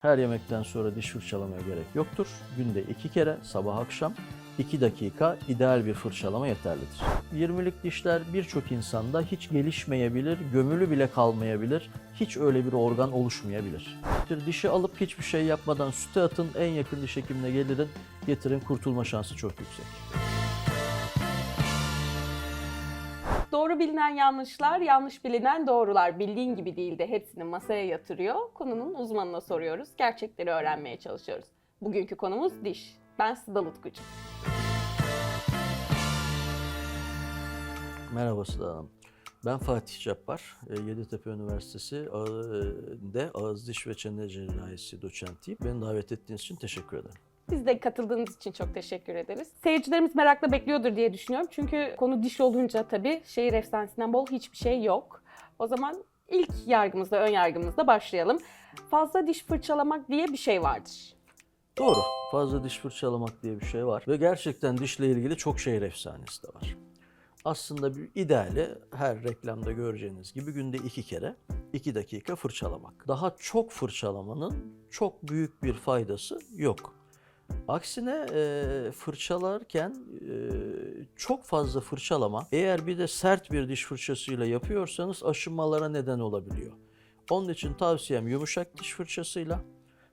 Her yemekten sonra diş fırçalamaya gerek yoktur. Günde iki kere sabah akşam 2 dakika ideal bir fırçalama yeterlidir. 20'lik dişler birçok insanda hiç gelişmeyebilir, gömülü bile kalmayabilir, hiç öyle bir organ oluşmayabilir. Dişi alıp hiçbir şey yapmadan süte atın, en yakın diş hekimine gelirin, getirin kurtulma şansı çok yüksek. Bilinen yanlışlar, yanlış bilinen doğrular. Bildiğin gibi değil de hepsini masaya yatırıyor. Konunun uzmanına soruyoruz. Gerçekleri öğrenmeye çalışıyoruz. Bugünkü konumuz diş. Ben Sıdal Utkucu. Merhaba Sıla Hanım. Ben Fatih Cappar, e, Yeditepe Üniversitesi de Ağız Diş ve Çene Cerrahisi doçentiyim. Beni davet ettiğiniz için teşekkür ederim. Biz de katıldığınız için çok teşekkür ederiz. Seyircilerimiz merakla bekliyordur diye düşünüyorum. Çünkü konu diş olunca tabii şehir efsanesinden bol hiçbir şey yok. O zaman ilk yargımızda, ön yargımızda başlayalım. Fazla diş fırçalamak diye bir şey vardır. Doğru, fazla diş fırçalamak diye bir şey var ve gerçekten dişle ilgili çok şehir efsanesi de var. Aslında bir ideali her reklamda göreceğiniz gibi günde iki kere 2 dakika fırçalamak. Daha çok fırçalamanın çok büyük bir faydası yok. Aksine e, fırçalarken e, çok fazla fırçalama eğer bir de sert bir diş fırçasıyla yapıyorsanız aşınmalara neden olabiliyor. Onun için tavsiyem yumuşak diş fırçasıyla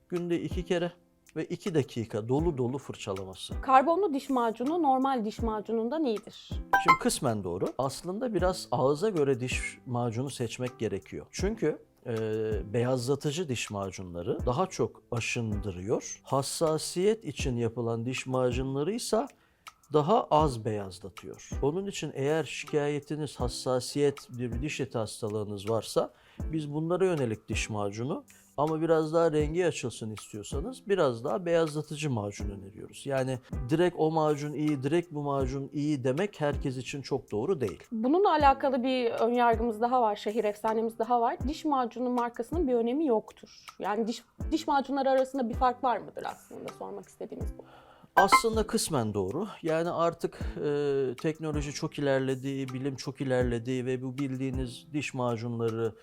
günde iki kere ve 2 dakika dolu dolu fırçalaması. Karbonlu diş macunu normal diş macunundan iyidir. Şimdi kısmen doğru. Aslında biraz ağıza göre diş macunu seçmek gerekiyor. Çünkü e, beyazlatıcı diş macunları daha çok aşındırıyor. Hassasiyet için yapılan diş macunları ise daha az beyazlatıyor. Onun için eğer şikayetiniz hassasiyet bir diş eti hastalığınız varsa biz bunlara yönelik diş macunu ama biraz daha rengi açılsın istiyorsanız biraz daha beyazlatıcı macun öneriyoruz. Yani direkt o macun iyi, direkt bu macun iyi demek herkes için çok doğru değil. Bununla alakalı bir ön yargımız daha var, şehir efsanemiz daha var. Diş macunu markasının bir önemi yoktur. Yani diş diş macunları arasında bir fark var mıdır aslında sormak istediğimiz bu. Aslında kısmen doğru. Yani artık e, teknoloji çok ilerledi, bilim çok ilerledi ve bu bildiğiniz diş macunlarının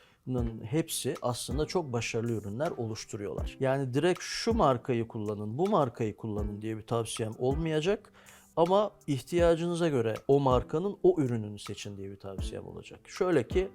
hepsi aslında çok başarılı ürünler oluşturuyorlar. Yani direkt şu markayı kullanın, bu markayı kullanın diye bir tavsiyem olmayacak. Ama ihtiyacınıza göre o markanın o ürününü seçin diye bir tavsiyem olacak. Şöyle ki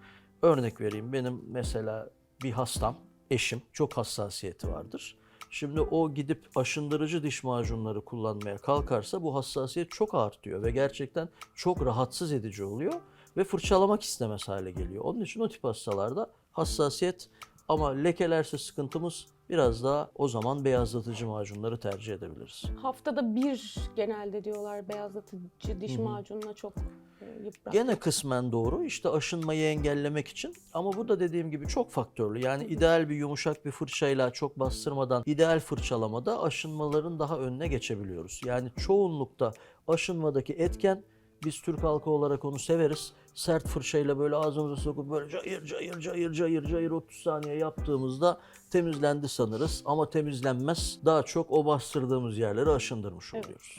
örnek vereyim. Benim mesela bir hastam, eşim çok hassasiyeti vardır. Şimdi o gidip aşındırıcı diş macunları kullanmaya kalkarsa bu hassasiyet çok artıyor ve gerçekten çok rahatsız edici oluyor ve fırçalamak istemez hale geliyor. Onun için o tip hastalarda hassasiyet ama lekelerse sıkıntımız biraz daha o zaman beyazlatıcı macunları tercih edebiliriz. Haftada bir genelde diyorlar beyazlatıcı diş macununa çok e, yıprat. Gene kısmen doğru. İşte aşınmayı engellemek için. Ama bu da dediğim gibi çok faktörlü. Yani ideal bir yumuşak bir fırçayla çok bastırmadan ideal fırçalamada aşınmaların daha önüne geçebiliyoruz. Yani çoğunlukta aşınmadaki etken biz Türk halkı olarak onu severiz. Sert fırçayla böyle ağzımıza sokup böyle cayır cayır cayır cayır cayır 30 saniye yaptığımızda temizlendi sanırız. Ama temizlenmez. Daha çok o bastırdığımız yerleri aşındırmış Evet. oluyoruz.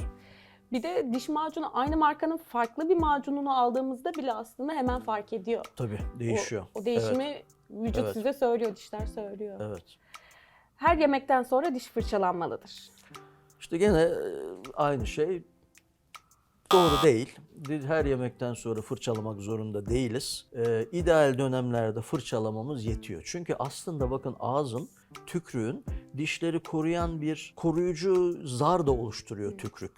Bir de diş macunu aynı markanın farklı bir macununu aldığımızda bile aslında hemen fark ediyor. Tabii O- değişiyor. O, değişimi vücut Evet. size söylüyor, dişler söylüyor. Evet. Her yemekten sonra diş fırçalanmalıdır. İşte gene e, aynı şey doğru değil. Her yemekten sonra fırçalamak zorunda değiliz. Ee, ideal dönemlerde fırçalamamız yetiyor. Çünkü aslında bakın ağzın, tükrüğün dişleri koruyan bir koruyucu zar da oluşturuyor tükrük.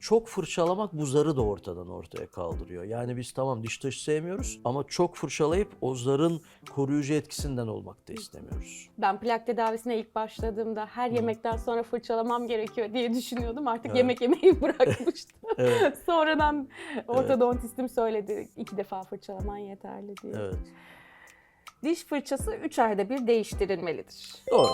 Çok fırçalamak bu zarı da ortadan ortaya kaldırıyor. Yani biz tamam diş taşı sevmiyoruz ama çok fırçalayıp o zarın koruyucu etkisinden olmak da istemiyoruz. Ben plak tedavisine ilk başladığımda her yemekten sonra fırçalamam gerekiyor diye düşünüyordum. Artık Evet. yemek yemeyi bırakmıştım. Evet. Sonradan ortodontistim söyledi iki defa fırçalaman yeterli diye. Evet. Diş fırçası 3 ayda bir değiştirilmelidir. Doğru.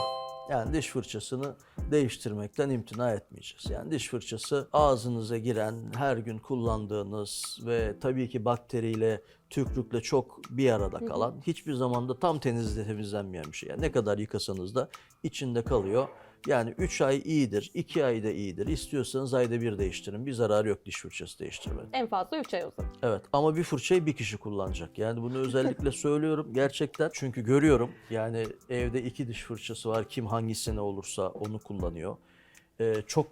Yani diş fırçasını değiştirmekten imtina etmeyeceğiz. Yani diş fırçası ağzınıza giren, her gün kullandığınız ve tabii ki bakteriyle, tükrükle çok bir arada kalan, hiçbir zaman da tam temizle temizlenmeyen bir şey. Yani ne kadar yıkasanız da içinde kalıyor Yani 3 ay iyidir, 2 ay da iyidir. İstiyorsanız ayda bir değiştirin. Bir zararı yok diş fırçası değiştirmenin. En fazla 3 ay o zaman. Evet ama bir fırçayı bir kişi kullanacak. Yani bunu özellikle söylüyorum gerçekten. Çünkü görüyorum yani evde iki diş fırçası var. Kim hangisine olursa onu kullanıyor. Ee, çok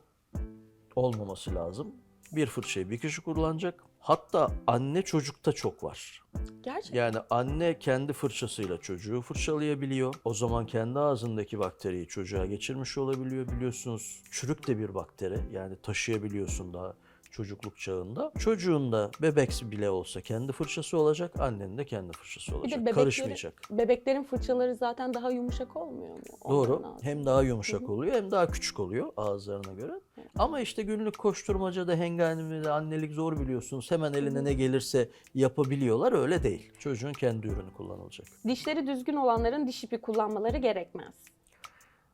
olmaması lazım. Bir fırçayı bir kişi kullanacak. Hatta anne çocukta çok var. Gerçekten. Yani anne kendi fırçasıyla çocuğu fırçalayabiliyor. O zaman kendi ağzındaki bakteriyi çocuğa geçirmiş olabiliyor. Biliyorsunuz çürük de bir bakteri. Yani taşıyabiliyorsun daha çocukluk çağında. Çocuğun da bebeksi bile olsa kendi fırçası olacak, annenin de kendi fırçası Bir olacak. de bebekleri- Karışmayacak. Bebeklerin fırçaları zaten daha yumuşak olmuyor mu? Doğru. Ondan lazım. Hem daha yumuşak oluyor hem daha küçük oluyor ağızlarına göre. Ama işte günlük koşturmacada hengamede annelik zor biliyorsunuz. Hemen eline ne gelirse yapabiliyorlar. Öyle değil. Çocuğun kendi ürünü kullanılacak. Dişleri düzgün olanların diş ipi kullanmaları gerekmez.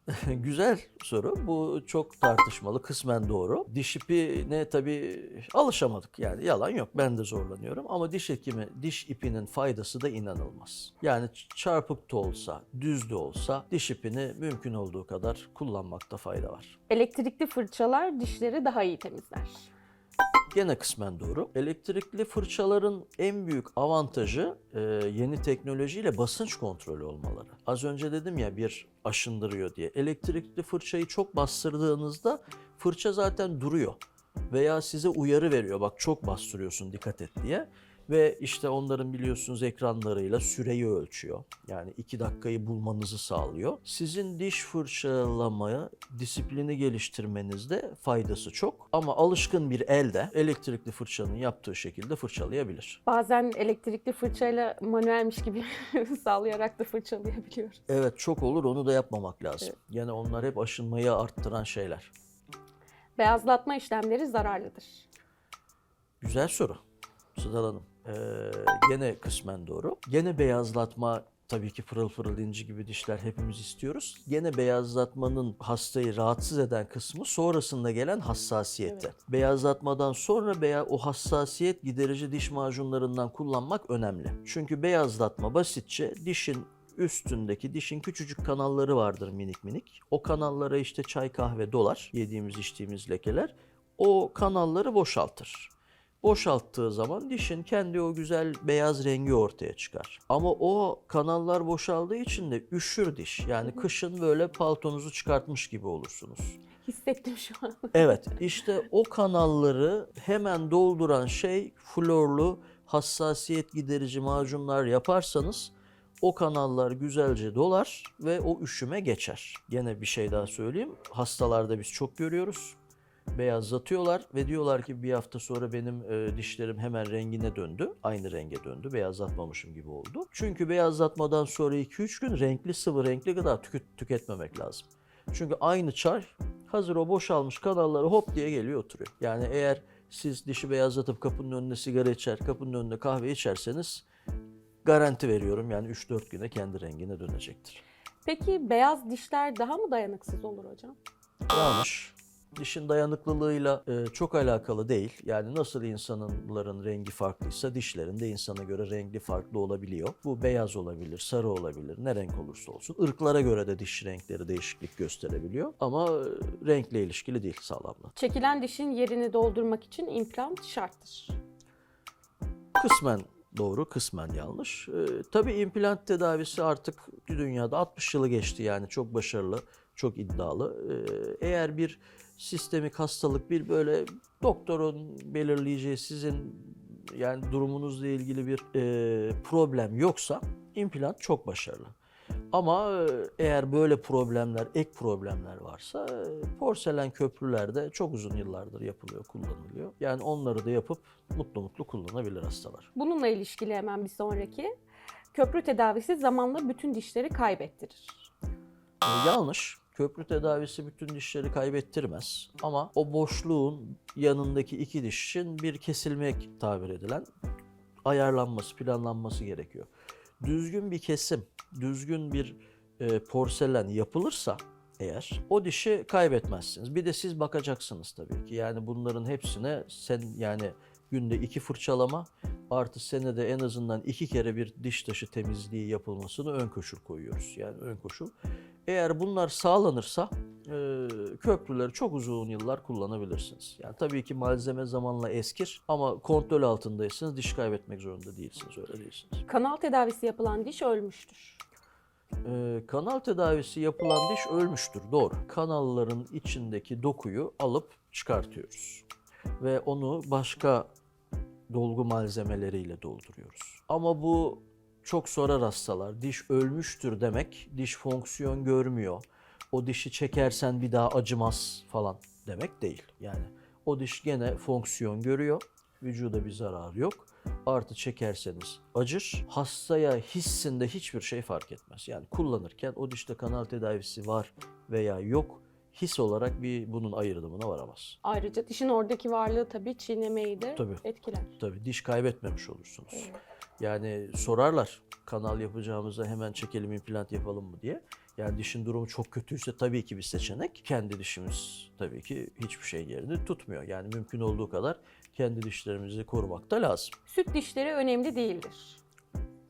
Güzel soru. Bu çok tartışmalı. Kısmen doğru. Diş ipine tabii alışamadık. Yani yalan yok. Ben de zorlanıyorum. Ama diş hekimi, diş ipinin faydası da inanılmaz. Yani çarpık da olsa, düz de olsa diş ipini mümkün olduğu kadar kullanmakta fayda var. Elektrikli fırçalar dişleri daha iyi temizler. Gene kısmen doğru. Elektrikli fırçaların en büyük avantajı e, yeni teknolojiyle basınç kontrolü olmaları. Az önce dedim ya bir aşındırıyor diye. Elektrikli fırçayı çok bastırdığınızda fırça zaten duruyor. Veya size uyarı veriyor. Bak çok bastırıyorsun dikkat et diye. Ve işte onların biliyorsunuz ekranlarıyla süreyi ölçüyor. Yani iki dakikayı bulmanızı sağlıyor. Sizin diş fırçalamaya disiplini geliştirmenizde faydası çok. Ama alışkın bir elde elektrikli fırçanın yaptığı şekilde fırçalayabilir. Bazen elektrikli fırçayla manuelmiş gibi sallayarak da fırçalayabiliyoruz. Evet çok olur onu da yapmamak lazım. Evet. Yani onlar hep aşınmayı arttıran şeyler. Beyazlatma işlemleri zararlıdır. Güzel soru. Sıdal Hanım. Ee, gene kısmen doğru. Gene beyazlatma tabii ki pırıl pırıl inci gibi dişler hepimiz istiyoruz. Gene beyazlatmanın hastayı rahatsız eden kısmı sonrasında gelen hassasiyette. Beyazlatmadan sonra veya o hassasiyet giderici diş macunlarından kullanmak önemli. Çünkü beyazlatma basitçe dişin üstündeki dişin küçücük kanalları vardır minik minik. O kanallara işte çay kahve dolar yediğimiz içtiğimiz lekeler. O kanalları boşaltır. Boşalttığı zaman dişin kendi o güzel beyaz rengi ortaya çıkar. Ama o kanallar boşaldığı için de üşür diş. Yani kışın böyle paltonuzu çıkartmış gibi olursunuz. Hissettim şu an. Evet, işte o kanalları hemen dolduran şey florlu hassasiyet giderici macunlar yaparsanız o kanallar güzelce dolar ve o üşüme geçer. Gene bir şey daha söyleyeyim. Hastalarda biz çok görüyoruz. Beyazlatıyorlar ve diyorlar ki bir hafta sonra benim e, dişlerim hemen rengine döndü. Aynı renge döndü. Beyazlatmamışım gibi oldu. Çünkü beyazlatmadan sonra 2-3 gün renkli sıvı renkli gıda tüket- tüketmemek lazım. Çünkü aynı çay hazır o boşalmış kanalları hop diye geliyor oturuyor. Yani eğer siz dişi beyazlatıp kapının önüne sigara içer, kapının önüne kahve içerseniz garanti veriyorum yani 3-4 güne kendi rengine dönecektir. Peki beyaz dişler daha mı dayanıksız olur hocam? Yanlış. Dişin dayanıklılığıyla e, çok alakalı değil. Yani nasıl insanların rengi farklıysa dişlerin de insana göre rengi farklı olabiliyor. Bu beyaz olabilir, sarı olabilir, ne renk olursa olsun. Irklara göre de diş renkleri değişiklik gösterebiliyor. Ama e, renkle ilişkili değil sağlamlığı. Çekilen dişin yerini doldurmak için implant şarttır. Kısmen doğru, kısmen yanlış. Ee, tabii implant tedavisi artık dünyada 60 yılı geçti yani çok başarılı, çok iddialı. Ee, eğer bir sistemik hastalık, bir böyle doktorun belirleyeceği sizin yani durumunuzla ilgili bir e, problem yoksa implant çok başarılı. Ama e, eğer böyle problemler, ek problemler varsa e, porselen köprülerde çok uzun yıllardır yapılıyor, kullanılıyor. Yani onları da yapıp mutlu mutlu kullanabilir hastalar. Bununla ilişkili hemen bir sonraki. Köprü tedavisi zamanla bütün dişleri kaybettirir. E, yanlış. Köprü tedavisi bütün dişleri kaybettirmez. Ama o boşluğun yanındaki iki dişin bir kesilmek tabir edilen ayarlanması, planlanması gerekiyor. Düzgün bir kesim, düzgün bir e, porselen yapılırsa eğer o dişi kaybetmezsiniz. Bir de siz bakacaksınız tabii ki. Yani bunların hepsine sen yani günde iki fırçalama artı senede en azından iki kere bir diş taşı temizliği yapılmasını ön koşul koyuyoruz. Yani ön koşul. Eğer bunlar sağlanırsa e, köprüleri çok uzun yıllar kullanabilirsiniz. Yani tabii ki malzeme zamanla eskir ama kontrol altındaysanız diş kaybetmek zorunda değilsiniz, öyle değilsiniz. Kanal tedavisi yapılan diş ölmüştür. Ee, kanal tedavisi yapılan diş ölmüştür, doğru. Kanalların içindeki dokuyu alıp çıkartıyoruz. Ve onu başka dolgu malzemeleriyle dolduruyoruz. Ama bu çok sorar hastalar. Diş ölmüştür demek, diş fonksiyon görmüyor. O dişi çekersen bir daha acımaz falan demek değil. Yani o diş gene fonksiyon görüyor. Vücuda bir zarar yok. Artı çekerseniz acır. Hastaya hissinde hiçbir şey fark etmez. Yani kullanırken o dişte kanal tedavisi var veya yok his olarak bir bunun ayrılımına varamaz. Ayrıca dişin oradaki varlığı tabii çiğnemeyi de Tabii. etkiler. Tabii diş kaybetmemiş olursunuz. Evet. Yani sorarlar kanal yapacağımızda hemen çekelim implant yapalım mı diye. Yani dişin durumu çok kötüyse tabii ki bir seçenek. Kendi dişimiz tabii ki hiçbir şey yerini tutmuyor. Yani mümkün olduğu kadar kendi dişlerimizi korumak da lazım. Süt dişleri önemli değildir.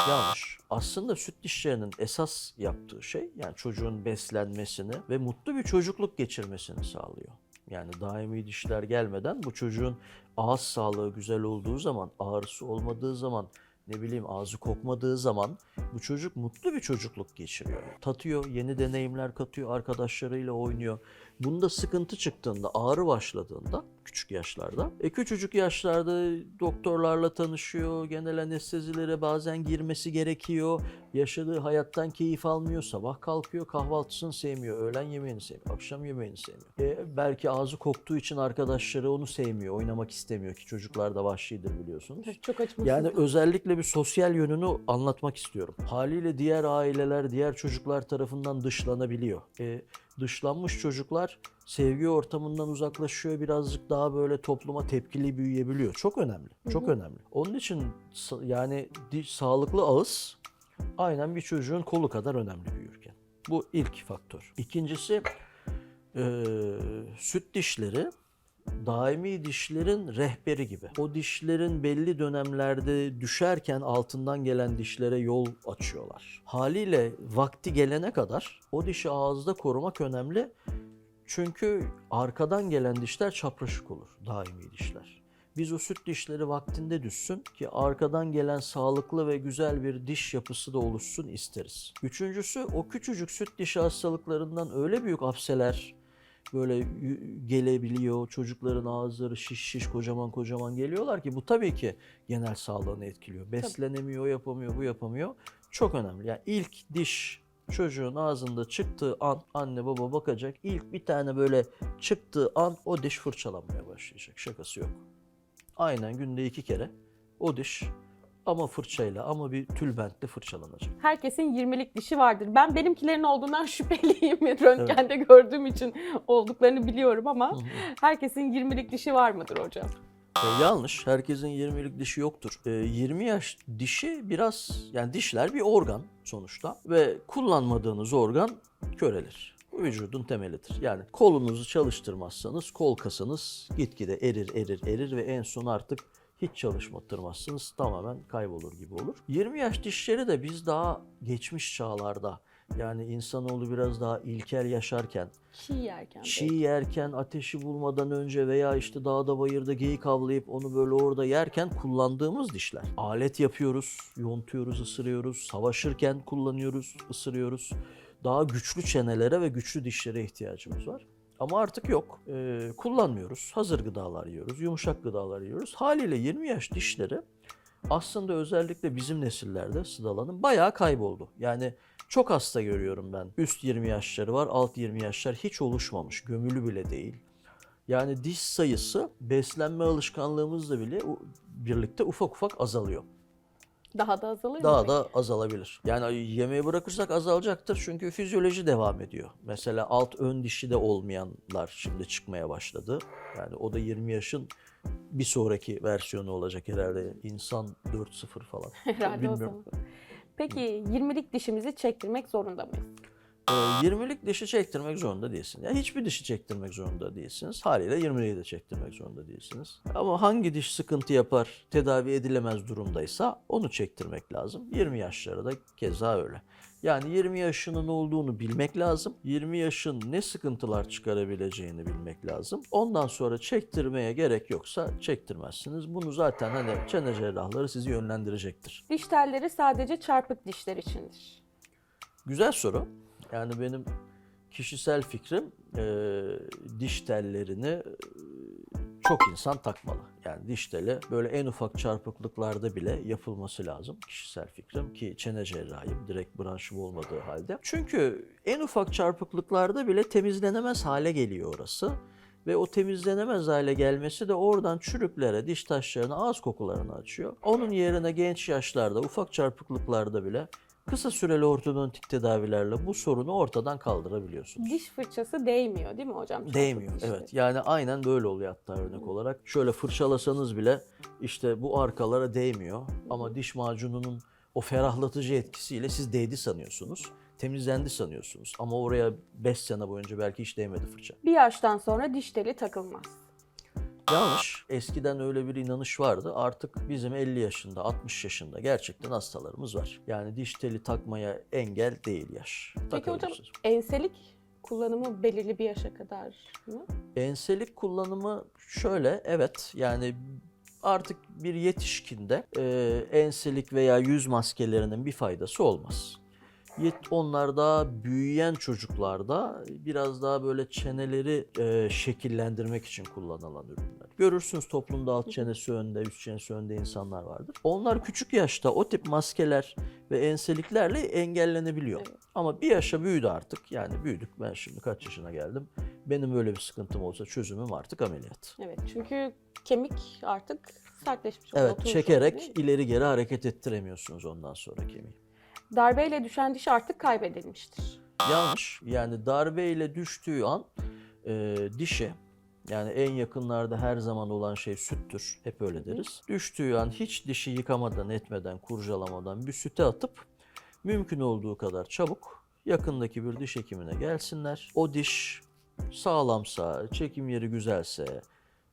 Yanlış. Aslında süt dişlerinin esas yaptığı şey yani çocuğun beslenmesini ve mutlu bir çocukluk geçirmesini sağlıyor. Yani daimi dişler gelmeden bu çocuğun ağız sağlığı güzel olduğu zaman, ağrısı olmadığı zaman, ne bileyim ağzı kokmadığı zaman bu çocuk mutlu bir çocukluk geçiriyor. Tatıyor, yeni deneyimler katıyor, arkadaşlarıyla oynuyor. Bunda sıkıntı çıktığında, ağrı başladığında küçük yaşlarda, e küçücük yaşlarda doktorlarla tanışıyor, genel anestezilere bazen girmesi gerekiyor. Yaşadığı hayattan keyif almıyor, sabah kalkıyor, kahvaltısını sevmiyor, öğlen yemeğini sevmiyor, akşam yemeğini sevmiyor. E, belki ağzı koktuğu için arkadaşları onu sevmiyor, oynamak istemiyor ki çocuklar da vahşidir biliyorsunuz. Çok acımasız. Yani özellikle bir sosyal yönünü anlatmak istiyorum. Haliyle diğer aileler, diğer çocuklar tarafından dışlanabiliyor. E, dışlanmış çocuklar sevgi ortamından uzaklaşıyor, birazcık daha böyle topluma tepkili büyüyebiliyor. Çok önemli, çok önemli. Onun için yani sağlıklı ağız aynen bir çocuğun kolu kadar önemli büyürken. Bu ilk faktör. İkincisi e, süt dişleri daimi dişlerin rehberi gibi. O dişlerin belli dönemlerde düşerken altından gelen dişlere yol açıyorlar. Haliyle vakti gelene kadar o dişi ağızda korumak önemli. Çünkü arkadan gelen dişler çapraşık olur, daimi dişler. Biz o süt dişleri vaktinde düşsün ki arkadan gelen sağlıklı ve güzel bir diş yapısı da oluşsun isteriz. Üçüncüsü o küçücük süt dişi hastalıklarından öyle büyük apseler, böyle gelebiliyor. Çocukların ağızları şiş şiş kocaman kocaman geliyorlar ki bu tabii ki genel sağlığını etkiliyor. Beslenemiyor, yapamıyor, bu yapamıyor. Çok önemli. Yani ilk diş çocuğun ağzında çıktığı an anne baba bakacak. İlk bir tane böyle çıktığı an o diş fırçalanmaya başlayacak. Şakası yok. Aynen günde iki kere o diş ama fırçayla ama bir tülbentle fırçalanacak. Herkesin 20'lik dişi vardır. Ben benimkilerin olduğundan şüpheliyim. Röntgende gördüğüm için olduklarını biliyorum ama herkesin 20'lik dişi var mıdır hocam? E, yanlış. Herkesin 20'lik dişi yoktur. E, 20 yaş dişi biraz yani dişler bir organ sonuçta ve kullanmadığınız organ körelir. Bu vücudun temelidir. Yani kolunuzu çalıştırmazsanız kol kasınız gitgide erir erir erir ve en son artık hiç çalıştırmazsınız tamamen kaybolur gibi olur. 20 yaş dişleri de biz daha geçmiş çağlarda yani insanoğlu biraz daha ilkel yaşarken Çiğ yerken. Çiğ yerken ateşi bulmadan önce veya işte dağda bayırda geyik avlayıp onu böyle orada yerken kullandığımız dişler. Alet yapıyoruz, yontuyoruz, ısırıyoruz, savaşırken kullanıyoruz, ısırıyoruz. Daha güçlü çenelere ve güçlü dişlere ihtiyacımız var. Ama artık yok. Ee, kullanmıyoruz. Hazır gıdalar yiyoruz, yumuşak gıdalar yiyoruz. Haliyle 20 yaş dişleri aslında özellikle bizim nesillerde Sıdalan'ın bayağı kayboldu. Yani çok hasta görüyorum ben. Üst 20 yaşları var, alt 20 yaşlar hiç oluşmamış, gömülü bile değil. Yani diş sayısı beslenme alışkanlığımızla bile birlikte ufak ufak azalıyor. Daha da azalır mı? Daha peki? da azalabilir. Yani yemeği bırakırsak azalacaktır çünkü fizyoloji devam ediyor. Mesela alt ön dişi de olmayanlar şimdi çıkmaya başladı. Yani o da 20 yaşın bir sonraki versiyonu olacak herhalde. İnsan 4.0 falan. Herhalde o Bilmiyorum. zaman. Peki 20'lik dişimizi çektirmek zorunda mıyız? Ee, 20'lik dişi çektirmek zorunda değilsiniz. Yani hiçbir dişi çektirmek zorunda değilsiniz. Haliyle 20'liği de çektirmek zorunda değilsiniz. Ama hangi diş sıkıntı yapar, tedavi edilemez durumdaysa onu çektirmek lazım. 20 yaşları da keza öyle. Yani 20 yaşının olduğunu bilmek lazım. 20 yaşın ne sıkıntılar çıkarabileceğini bilmek lazım. Ondan sonra çektirmeye gerek yoksa çektirmezsiniz. Bunu zaten hani çene cerrahları sizi yönlendirecektir. Diş telleri sadece çarpık dişler içindir. Güzel soru. Yani benim kişisel fikrim eee, diş tellerini çok insan takmalı. Yani diş teli böyle en ufak çarpıklıklarda bile yapılması lazım. Kişisel fikrim ki çene cerrahiyim direkt branşım olmadığı halde. Çünkü en ufak çarpıklıklarda bile temizlenemez hale geliyor orası. Ve o temizlenemez hale gelmesi de oradan çürüklere, diş taşlarına, ağız kokularını açıyor. Onun yerine genç yaşlarda, ufak çarpıklıklarda bile kısa süreli ortodontik tedavilerle bu sorunu ortadan kaldırabiliyorsunuz. Diş fırçası değmiyor değil mi hocam? Değmiyor evet. Yani aynen böyle oluyor hatta örnek olarak. Şöyle fırçalasanız bile işte bu arkalara değmiyor. Ama diş macununun o ferahlatıcı etkisiyle siz değdi sanıyorsunuz. Temizlendi sanıyorsunuz. Ama oraya 5 sene boyunca belki hiç değmedi fırça. Bir yaştan sonra diş teli takılmaz. Yanlış. Eskiden öyle bir inanış vardı. Artık bizim 50 yaşında, 60 yaşında gerçekten hastalarımız var. Yani diş teli takmaya engel değil yaş. Peki hocam enselik kullanımı belirli bir yaşa kadar mı? Enselik kullanımı şöyle, evet yani artık bir yetişkinde e, enselik veya yüz maskelerinin bir faydası olmaz. Yet- Onlar daha büyüyen çocuklarda biraz daha böyle çeneleri e, şekillendirmek için kullanılan ürünler. Görürsünüz toplumda alt çenesi önde, üst çenesi önde insanlar vardır. Onlar küçük yaşta o tip maskeler ve enseliklerle engellenebiliyor. Evet. Ama bir yaşa büyüdü artık. Yani büyüdük. Ben şimdi kaç yaşına geldim. Benim böyle bir sıkıntım olsa çözümüm artık ameliyat. Evet çünkü kemik artık sertleşmiş. Evet, çekerek ileri geri hareket ettiremiyorsunuz ondan sonra kemiği. Darbeyle düşen diş artık kaybedilmiştir. Yanlış. Yani darbeyle düştüğü an e, dişe yani en yakınlarda her zaman olan şey süttür. Hep öyle deriz. Düştüğü an hiç dişi yıkamadan, etmeden, kurcalamadan bir süte atıp mümkün olduğu kadar çabuk yakındaki bir diş hekimine gelsinler. O diş sağlamsa, çekim yeri güzelse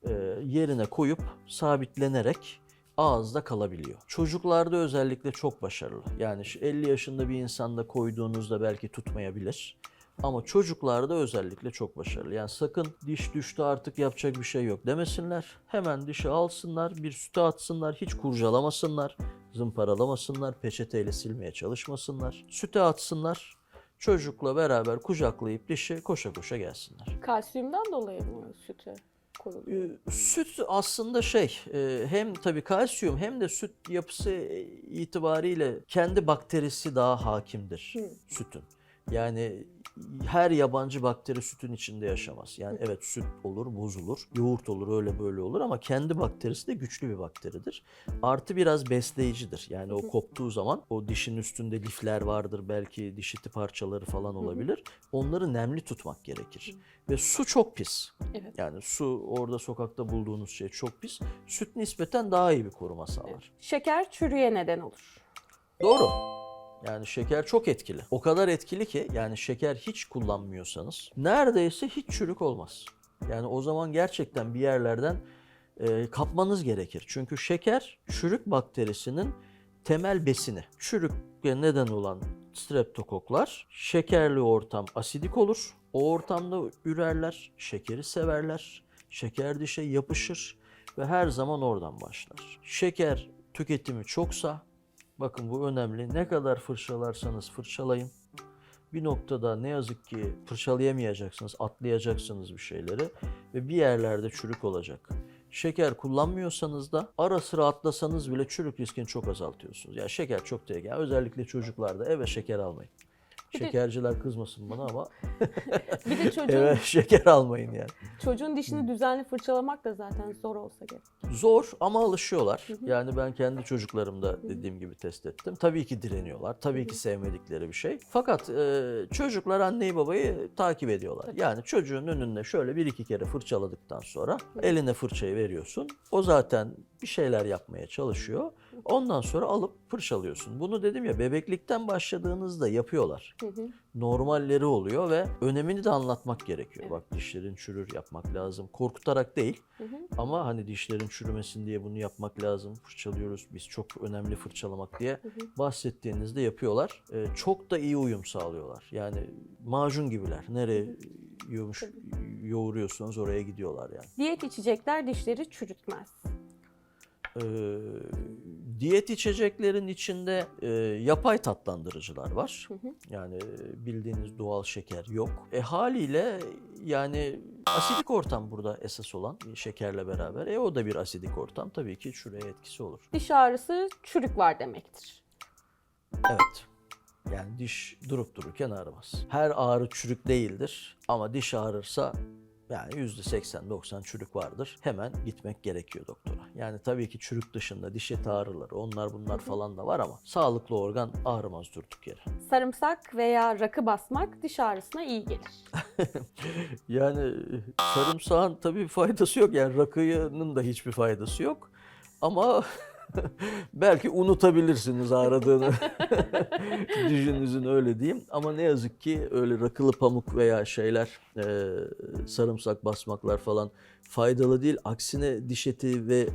e, yerine koyup sabitlenerek ağızda kalabiliyor. Çocuklarda özellikle çok başarılı. Yani şu 50 yaşında bir insanda koyduğunuzda belki tutmayabilir. Ama çocuklarda özellikle çok başarılı. Yani sakın diş düştü artık yapacak bir şey yok demesinler. Hemen dişi alsınlar, bir süte atsınlar, hiç kurcalamasınlar, zımparalamasınlar, peçeteyle silmeye çalışmasınlar. Süte atsınlar, çocukla beraber kucaklayıp dişi koşa koşa gelsinler. Kalsiyumdan dolayı mı sütü konuluyor? Ee, Süt aslında şey e, hem tabii kalsiyum hem de süt yapısı itibariyle kendi bakterisi daha hakimdir Hı. sütün. Yani her yabancı bakteri sütün içinde yaşamaz. Yani evet süt olur, bozulur, yoğurt olur, öyle böyle olur ama kendi bakterisi de güçlü bir bakteridir. Artı biraz besleyicidir. Yani o koptuğu zaman o dişin üstünde lifler vardır, belki diş eti parçaları falan olabilir. Onları nemli tutmak gerekir. Ve su çok pis. Evet. Yani su orada sokakta bulduğunuz şey çok pis. Süt nispeten daha iyi bir koruma sağlar. Şeker çürüye neden olur. Doğru. Yani şeker çok etkili. O kadar etkili ki yani şeker hiç kullanmıyorsanız neredeyse hiç çürük olmaz. Yani o zaman gerçekten bir yerlerden e, kapmanız gerekir. Çünkü şeker çürük bakterisinin temel besini. Çürükle neden olan streptokoklar şekerli ortam asidik olur. O ortamda ürerler, şekeri severler. Şeker dişe yapışır ve her zaman oradan başlar. Şeker tüketimi çoksa Bakın bu önemli. Ne kadar fırçalarsanız fırçalayın. Bir noktada ne yazık ki fırçalayamayacaksınız, atlayacaksınız bir şeyleri ve bir yerlerde çürük olacak. Şeker kullanmıyorsanız da ara sıra atlasanız bile çürük riskini çok azaltıyorsunuz. Yani şeker çok tehlikeli. Özellikle çocuklarda eve şeker almayın. Bir de- Şekerciler kızmasın bana ama Bir de çocuğun, eve şeker almayın yani. çocuğun dişini düzenli fırçalamak da zaten zor olsa gerek. Zor ama alışıyorlar. Yani ben kendi çocuklarımda dediğim gibi test ettim. Tabii ki direniyorlar. Tabii ki sevmedikleri bir şey. Fakat e, çocuklar anneyi babayı takip ediyorlar. Yani çocuğun önünde şöyle bir iki kere fırçaladıktan sonra eline fırçayı veriyorsun. O zaten bir şeyler yapmaya çalışıyor Ondan sonra alıp fırçalıyorsun. Bunu dedim ya bebeklikten başladığınızda yapıyorlar. Hı hı. Normalleri oluyor ve önemini de anlatmak gerekiyor. Bak dişlerin çürür yapmak lazım. Korkutarak değil Hı hı. ama hani dişlerin çürümesin diye bunu yapmak lazım. Fırçalıyoruz biz çok önemli fırçalamak diye bahsettiğinizde yapıyorlar. Ee, çok da iyi uyum sağlıyorlar. Yani macun gibiler. Nereye yumuş, yoğuruyorsunuz oraya gidiyorlar yani. Diyet içecekler dişleri çürütmez. Ee, diyet içeceklerin içinde e, yapay tatlandırıcılar var. Hı hı. Yani e, bildiğiniz doğal şeker yok. E haliyle yani asidik ortam burada esas olan şekerle beraber. E o da bir asidik ortam. Tabii ki çürüye etkisi olur. Diş ağrısı çürük var demektir. Evet. Yani diş durup dururken ağrımaz. Her ağrı çürük değildir ama diş ağrırsa yani %80-90 çürük vardır. Hemen gitmek gerekiyor doktora. Yani tabii ki çürük dışında diş eti ağrıları, onlar bunlar falan da var ama sağlıklı organ ağrımaz durduk yere. Sarımsak veya rakı basmak diş ağrısına iyi gelir. Yani sarımsağın tabii faydası yok. Yani rakının da hiçbir faydası yok. Ama belki unutabilirsiniz ağrıdığını. Düşününüzün öyle diyeyim. Ama ne yazık ki öyle rakılı pamuk veya şeyler, e, sarımsak basmaklar falan faydalı değil. Aksine diş eti ve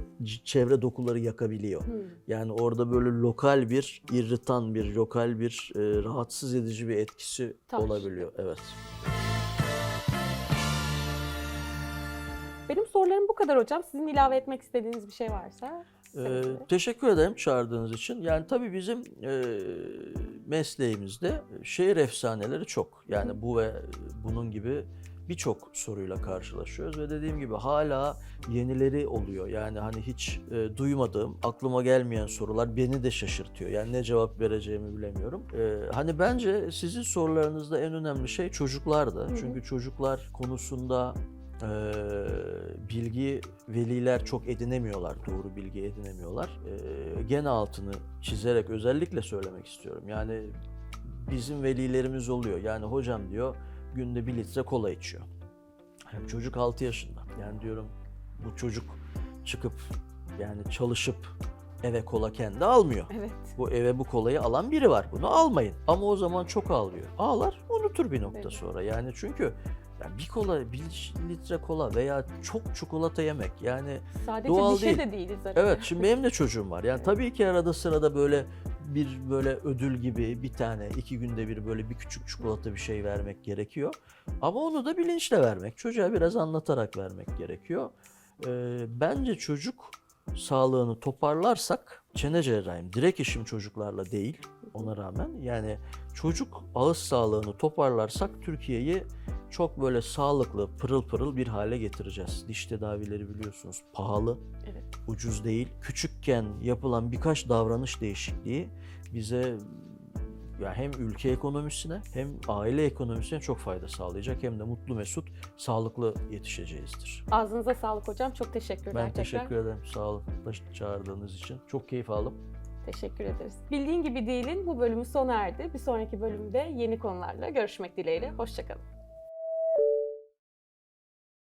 çevre dokuları yakabiliyor. Yani orada böyle lokal bir irritan bir, lokal bir e, rahatsız edici bir etkisi Tabii. olabiliyor. Evet. Benim sorularım bu kadar hocam. Sizin ilave etmek istediğiniz bir şey varsa. Ee, teşekkür ederim çağırdığınız için. Yani tabii bizim e, mesleğimizde şehir efsaneleri çok. Yani bu ve bunun gibi birçok soruyla karşılaşıyoruz ve dediğim gibi hala yenileri oluyor. Yani hani hiç e, duymadığım, aklıma gelmeyen sorular beni de şaşırtıyor. Yani ne cevap vereceğimi bilemiyorum. E, hani bence sizin sorularınızda en önemli şey çocuklardı. hı. Çünkü çocuklar konusunda ee, bilgi veliler çok edinemiyorlar, doğru bilgi edinemiyorlar. Ee, gene altını çizerek özellikle söylemek istiyorum. Yani bizim velilerimiz oluyor. Yani hocam diyor günde bir litre kola içiyor. Yani çocuk 6 yaşında. Yani diyorum bu çocuk çıkıp yani çalışıp eve kola kendi almıyor. Evet. Bu eve bu kolayı alan biri var. Bunu almayın. Ama o zaman çok ağlıyor. Ağlar, unutur bir nokta Evet. sonra. Yani çünkü yani bir kola, bir litre kola veya çok çikolata yemek yani Sadece Doğal dişe değil. de değiliz zaten. evet şimdi benim de çocuğum var. Yani tabii ki arada sırada böyle bir böyle ödül gibi bir tane iki günde bir böyle bir küçük çikolata bir şey vermek gerekiyor. Ama onu da bilinçle vermek. Çocuğa biraz anlatarak vermek gerekiyor. Ee, bence çocuk sağlığını toparlarsak çene cerrahiyim. Direkt işim çocuklarla değil ona rağmen. Yani çocuk ağız sağlığını toparlarsak Türkiye'yi çok böyle sağlıklı, pırıl pırıl bir hale getireceğiz. Diş tedavileri biliyorsunuz pahalı, Evet. ucuz değil. Küçükken yapılan birkaç davranış değişikliği bize ya hem ülke ekonomisine hem aile ekonomisine çok fayda sağlayacak hem de mutlu mesut sağlıklı yetişeceğizdir. Ağzınıza sağlık hocam. Çok teşekkürler Ben tekrar. teşekkür ederim. Sağ olun. Çağırdığınız için. Çok keyif aldım. Teşekkür ederiz. Bildiğin gibi değilin bu bölümü sona erdi. Bir sonraki bölümde yeni konularla görüşmek dileğiyle. Hoşçakalın.